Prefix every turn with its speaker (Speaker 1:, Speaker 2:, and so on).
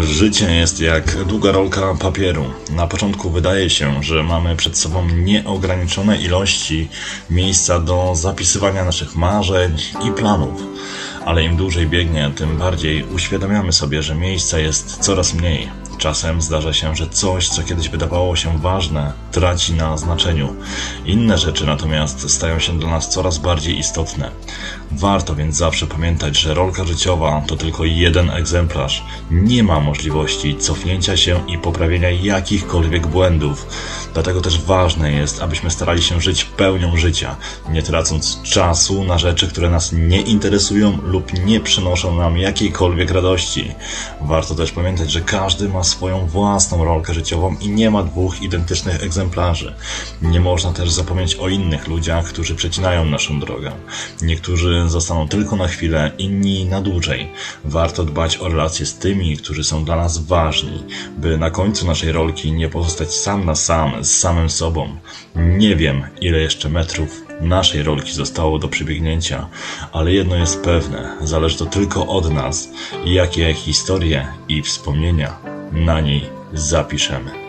Speaker 1: Życie jest jak długa rolka papieru. Na początku wydaje się, że mamy przed sobą nieograniczone ilości miejsca do zapisywania naszych marzeń i planów. Ale im dłużej biegnie, tym bardziej uświadamiamy sobie, że miejsca jest coraz mniej. Czasem zdarza się, że coś, co kiedyś wydawało się ważne, traci na znaczeniu. Inne rzeczy natomiast stają się dla nas coraz bardziej istotne. Warto więc zawsze pamiętać, że rolka życiowa to tylko jeden egzemplarz. Nie ma możliwości cofnięcia się i poprawienia jakichkolwiek błędów. Dlatego też ważne jest, abyśmy starali się żyć pełnią życia, nie tracąc czasu na rzeczy, które nas nie interesują lub nie przynoszą nam jakiejkolwiek radości. Warto też pamiętać, że każdy ma swoją własną rolkę życiową i nie ma dwóch identycznych egzemplarzy. Nie można też zapomnieć o innych ludziach, którzy przecinają naszą drogę. Niektórzy zostaną tylko na chwilę, inni na dłużej. Warto dbać o relacje z tymi, którzy są dla nas ważni, by na końcu naszej rolki nie pozostać sam na sam z samym sobą. Nie wiem, ile jeszcze metrów naszej rolki zostało do przebiegnięcia, ale jedno jest pewne, zależy to tylko od nas, jakie historie i wspomnienia na niej zapiszemy.